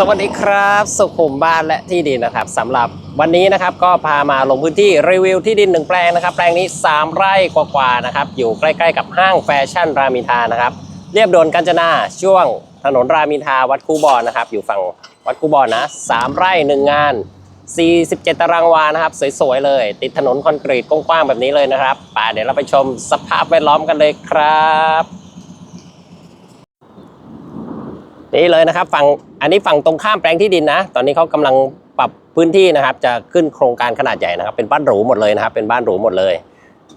สวัสดีครับ สุขุมบ้านและที่ดินนะครับสำหรับวันนี้นะครับก็พามาลงพื้นที่รีวิวที่ดินหนึ่งแปลงนะครับ แปลงนี้ 3 ไร่กว่าๆนะครับ อยู่ใกล้ๆกับห้างแฟชั่นรามินทานะครับเรียบด่วนกาญจนาช่วงถนนรามินทาวัดคูบอนนะครับ อยู่ฝั่งวัดคูบอนนะสามไร่หนึ่งงาน 47 ตารางวานะครับ สวยๆเลย ติดถนนคอนกรีตกว้างๆแบบนี้เลยนะครับป่าเดี๋ยวเราไปชมสภาพแวดล้อมกันเลยครับนี่เลยนะครับฝั่ง อันนี้ฝั่งตรงข้ามแปลงที่ดินนะ ตอนนี้เขากำลังปรับพื้นที่นะครับ จะขึ้นโครงการขนาดใหญ่นะครับ เป็นบ้านหรูหมดเลยนะครับ เป็นบ้านหรูหมดเลย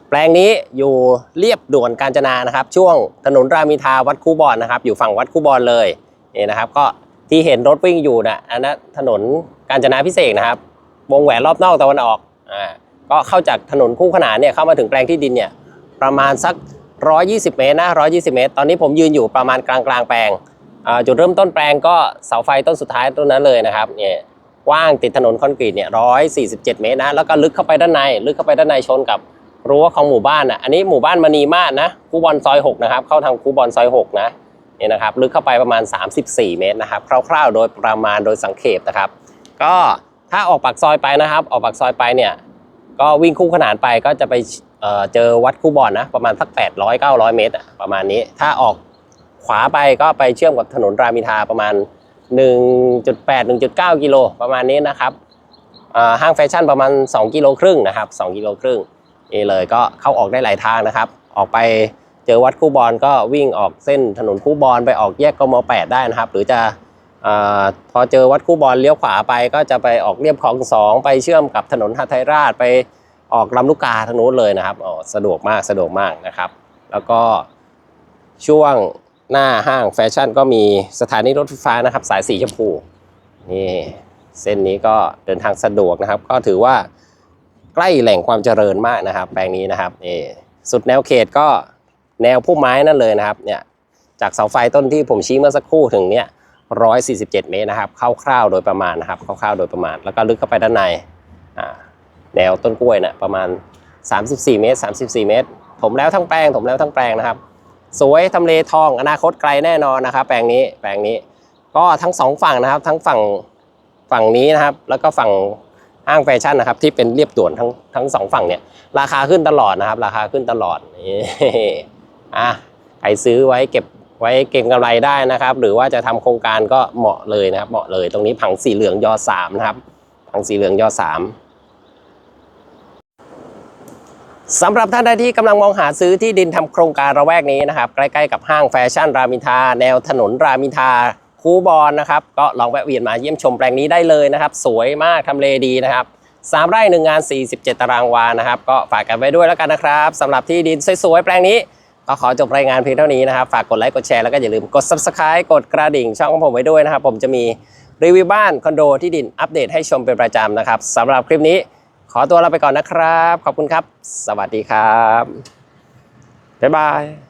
แปลงนี้อยู่เรียบด่วนกาญจนานะครับ ช่วงถนนรามอินทราวัดคูบอนนะครับ อยู่ฝั่งวัดคูบอนเลยนี่นะครับ ก็ที่เห็นรถวิ่งอยู่นะอันนั้นถนนกาญจนาพิเศษนะครับ วงแหวนรอบนอกตะวันออกอ่าก็เข้าจากถนนคู่ขนานเนี่ยเข้ามาถึงแปลงที่ดินเนี่ยประมาณสัก 120 เมตรนะ120 เมตร ตอนนี้ผมยืนอยู่ประมาณกลางกลางแปลง จุดเริ่มต้นแปลงก็เสาไฟต้นสุดท้ายต้นนั้นเลยนะครับเนี่ยกว้างติดถนนคอนกรีตเนี่ยร้อยสี่สิบเจ็ดเมตรนะแล้วก็ลึกเข้าไปด้านในลึกเข้าไปด้านในชนกับรั้วของหมู่บ้านอะอันนี้หมู่บ้านมณีมาศนะคูบอลซอย6นะครับเข้าทางคูบอลซอย6นะเนี่ยนะครับลึกเข้าไปประมาณ 34 เมตรนะครับคร่าวๆ โดยประมาณโดยสังเขปนะครับ ก็ถ้าออกปากซอยไปนะครับ ออกปากซอยไปเนี่ยก็วิ่งคู่ขนานไปก็จะไปเจอวัดคูบอลนะประมาณสัก800 900 เมตรอะประมาณนี้ถ้าออก ขวาไปก็ไปเชื่อมกับถนนรามอินทราประมาณ 1.8 1.9 กิโลประมาณนี้นะครับห้างแฟชั่นประมาณ 2 กิโลครึ่งนะครับ2กิโลครึ่งนี่เลยก็เข้าออกได้หลายทางนะครับ ออกไปเจอวัดคู่บอลก็วิ่งออกเส้นถนนคู่บอลไปออกแยกกม8ได้นะครับ หรือจะอพอเจอวัดคู่บอลเลี้ยวขวาไปก็จะไปออกเรียบคลองสองไปเชื่อมกับถนนหาไทยราชไปออกลำลูกกาทางนู้นเลยนะครับสะดวกมากสะดวกมากนะครับ แล้วก็ช่วง หน้าห้างแฟชั่นก็มีสถานีรถไฟฟ้านะครับ สายสีชมพูนี่เส้นนี้ก็เดินทางสะดวกนะครับ ก็ถือว่าใกล้แหล่งความเจริญมากนะครับ แปลงนี้นะครับนี่สุดแนวเขตก็แนวพุ่มไม้นั่นเลยนะครับเนี่ยจากเสาไฟต้นที่ผมชี้เมื่อสักครู่ถึงเนี่ย147เมตรนะครับคร่าวๆโดยประมาณนะครับคร่าวๆโดยประมาณ แล้วก็ลึกเข้าไปด้านในแนวต้นกล้วยนะประมาณ 34 เมตร 34 เมตร ถมแล้วทั้งแปลงถมแล้วทั้งแปลงนะครับ สวยทำเลทอง อนาคตไกลแน่นอนนะครับ แปลงนี้แปลงนี้ ก็ทั้งสองฝั่งนะครับ ทั้งฝั่งฝั่งนี้นะครับ แล้วก็ฝั่งห้างแฟชั่นนะครับ ที่เป็นเรียบด่วนทั้งทั้งสองฝั่งเนี่ย ราคาขึ้นตลอดนะครับ ราคาขึ้นตลอดนี่อะใครซื้อไว้เก็บไว้เก็งกำไรได้นะครับ หรือว่าจะทำโครงการก็เหมาะเลยนะครับ เหมาะเลยตรงนี้ผังสีเหลืองยอสามนะครับผังสีเหลืองยอสาม สำหรับท่านใดที่กำลังมองหาซื้อที่ดินทำโครงการระแวกนี้นะครับ ใกล้ๆกับห้างแฟชั่นรามินทา แนวถนนรามินทา คูบอลนะครับ ก็ลองแวะเวียนมาเยี่ยมชมแปลงนี้ได้เลยนะครับ สวยมากทำเลดีนะครับสามไร่หนึ่งงาน 47 ตารางวานะครับ ก็ฝากกันไว้ด้วยแล้วกันนะครับสำหรับที่ดินสวยๆ แปลงนี้ ก็ขอจบรายงานเพียงเท่านี้นะครับ ฝากกดไลค์กดแชร์แล้วก็อย่าลืมกด subscribe กดกระดิ่งช่องของผมไว้ด้วยนะครับ ผมจะมีรีวิวบ้านคอนโดที่ดินอัปเดตให้ชมเป็นประจำนะครับสำหรับคลิปนี้ ขอตัวลาไปก่อนนะครับ ขอบคุณครับ สวัสดีครับ บ๊ายบาย